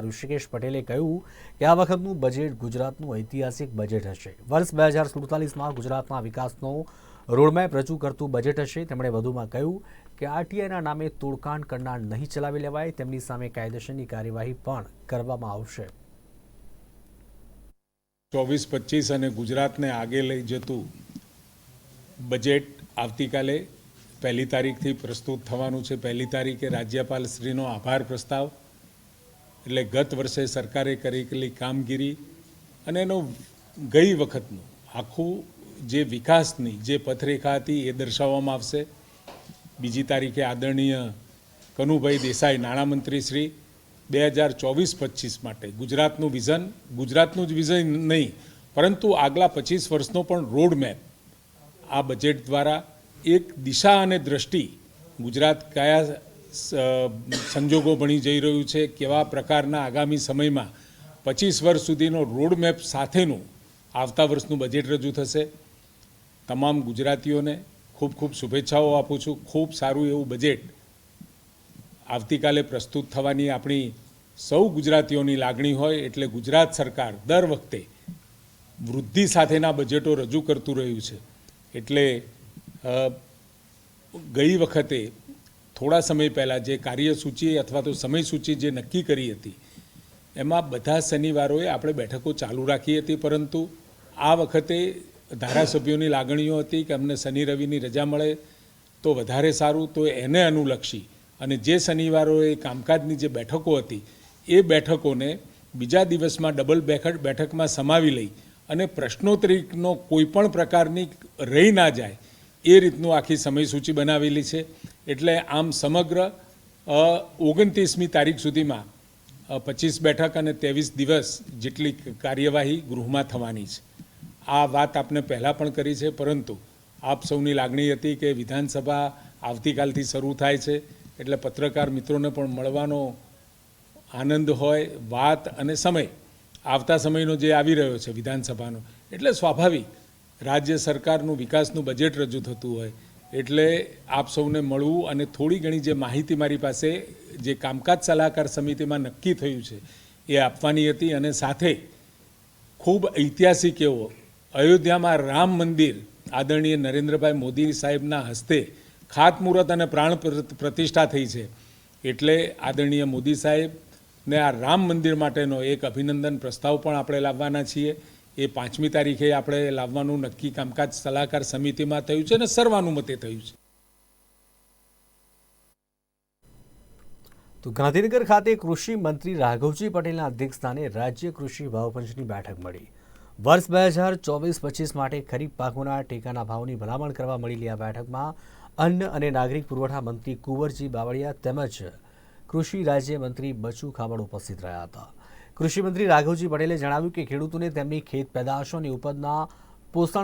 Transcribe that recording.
ઋષિકેશ પટેલે કહ્યું કે આ વખતનું બજેટ ગુજરાતનું ઐતિહાસિક બજેટ હશે. વર્ષ બે હજાર સુડતાલીસમાં ગુજરાતના વિકાસનો રોડમેપ રજૂ કરતું બજેટ હશે. તેમણે વધુમાં કહ્યું કે આરટીઆઈના નામે તોડકાંડ કરનાર નહીં ચલાવી લેવાય, તેમની સામે કાયદેસરની કાર્યવાહી પણ કરવામાં આવશે. ચોવીસ પચીસ અને ગુજરાતને આગે લઈ જતું બજેટ આવતીકાલે પહેલી તારીખથી પ્રસ્તુત થવાનું છે. પહેલી તારીખે રાજ્યપાલ શ્રીનો આભાર પ્રસ્તાવ એટલે ગત વર્ષે સરકારે કરેલી કામગીરી અને એનો ગઈ વખતનું આખું જે વિકાસની જે પથરેખા હતી એ દર્શાવવામાં આવશે. બીજી તારીખે આદરણીય કનુભાઈ દેસાઈ, નાણામંત્રી શ્રી, બે હજાર ચોવીસ પચીસ માટે. ગુજરાતનું વિઝન, ગુજરાતનું જ વિઝન નહીં, પરંતુ આગલા પચીસ વર્ષનો પણ રોડ મેપ આ બજેટ દ્વારા એક દિશા અને દ્રષ્ટિ ગુજરાત કયા સંજોગો બની જઈ રહ્યું છે, કેવા પ્રકારના આગામી સમયમાં પચીસ વર્ષ સુધીનો રોડ મેપ સાથેનું આવતા વર્ષનું બજેટ રજૂ થશે. તમામ ગુજરાતીઓને ખૂબ ખૂબ શુભેચ્છાઓ આપું છું. ખૂબ સારું એવું બજેટ આવતીકાલે પ્રસ્તુત થવાની આપણી સૌ ગુજરાતીઓની લાગણી હોય એટલે ગુજરાત સરકાર દર વખતે વૃદ્ધિ સાથેના બજેટો રજૂ કરતું રહ્યું છે. એટલે ગઈ વખતે થોડા સમય પહેલાં જે કાર્યસૂચિ અથવા તો સમયસૂચિ જે નક્કી કરી હતી, એમાં બધા શનિવારોએ આપણે બેઠકો ચાલુ રાખી હતી, પરંતુ આ વખતે ધારાસભ્યોની લાગણીઓ હતી કે અમને શનિ રવિની રજા મળે તો વધારે સારું, તો એને અનુલક્ષી અને જે શનિવારોએ કામકાજની જે બેઠકો હતી, એ બેઠકોને બીજા દિવસમાં ડબલ બેઠક બેઠકમાં સમાવી લઈ અને પ્રશ્નોત્તરીનો કોઈ પણ પ્રકારની રહી ના જાય એ રીતનું આખી સમયસૂચિ બનાવેલી છે. એટલે આમ સમગ્ર ઓગણત્રીસમી તારીખ સુધીમાં પચીસ બેઠક અને ત્રેવીસ દિવસ જેટલી કાર્યવાહી ગૃહમાં થવાની છે. આ વાત આપને પહેલાં પણ કરી છે, પરંતુ આપ સૌની લાગણી હતી કે વિધાનસભા આવતીકાલથી શરૂ થાય છે, એટલે પત્રકાર મિત્રોને પણ મળવાનો આનંદ હોય, વાત અને સમય, આવતા સમયનો જે આવી રહ્યો છે વિધાનસભાનો. એટલે સ્વાભાવિક રાજ્ય સરકારનું વિકાસનું બજેટ રજૂ થતું હોય, એટલે આપ સૌને મળવું અને થોડી ઘણી જે માહિતી મારી પાસે, જે કામકાજ સલાહકાર સમિતિમાં નક્કી થયું છે, એ આપવાની હતી અને સાથે ખૂબ ઐતિહાસિક એવો અયોધ્યામાં રામ મંદિર આદરણીય નરેન્દ્રભાઈ મોદી સાહેબના હસ્તે ખાતમુહૂર્ત અને પ્રાણ પ્ર- પ્રતિષ્ઠા થઈ છે. એટલે આદરણીય મોદી સાહેબને આ રામ મંદિર માટેનો એક અભિનંદન પ્રસ્તાવ પણ આપણે લાવવાના છીએ. એ પાંચમી તારીખે આપણે લાવવાનું નક્કી કામકાજ સલાહકાર સમિતિમાં થયું છે અને સર્વાનુમતે થયું છે. તો ગાંધીનગર ખાતે કૃષિ મંત્રી રાઘવજી પટેલના અધ્યક્ષસ્થાને રાજ્ય કૃષિ ભાવપંચની બેઠક મળી. વર્ષ બે હજાર ચોવીસ પચીસ માટે ખરીફ પાકોના ટેકાના ભાવની ભલામણ કરવા મળેલી આ બેઠકમાં અન્ન અને નાગરિક પુરવઠા મંત્રી કુંવરજી બાવળિયા તેમજ કૃષિ રાજ્યમંત્રી બચુ ખાબડ ઉપસ્થિત રહ્યા હતા. કૃષિમંત્રી રાઘવજી પટેલે જણાવ્યું કે ખેડૂતોને તેમની ખેત પેદાશોની ઉપજના પોષણ